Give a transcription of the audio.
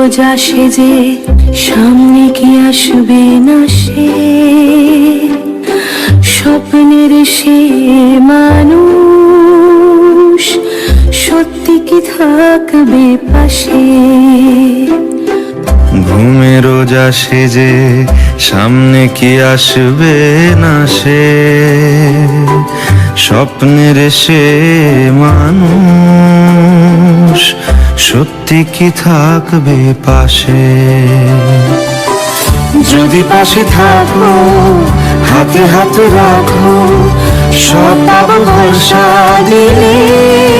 রোজ আসে যে সামনে কি আসবে না সে? স্বপ্নের সে মানুষ সত্যি কি থাকবে পাশে? ঘুমে রোজ আসে যে সামনে কি আসবে না সে? স্বপ্নের সে মানুষ সত্যি কি থাকবে পাশে? যদি পাশে থাকো, হাতে হাতে রাখো, সব পাবো ভরসা দিলে।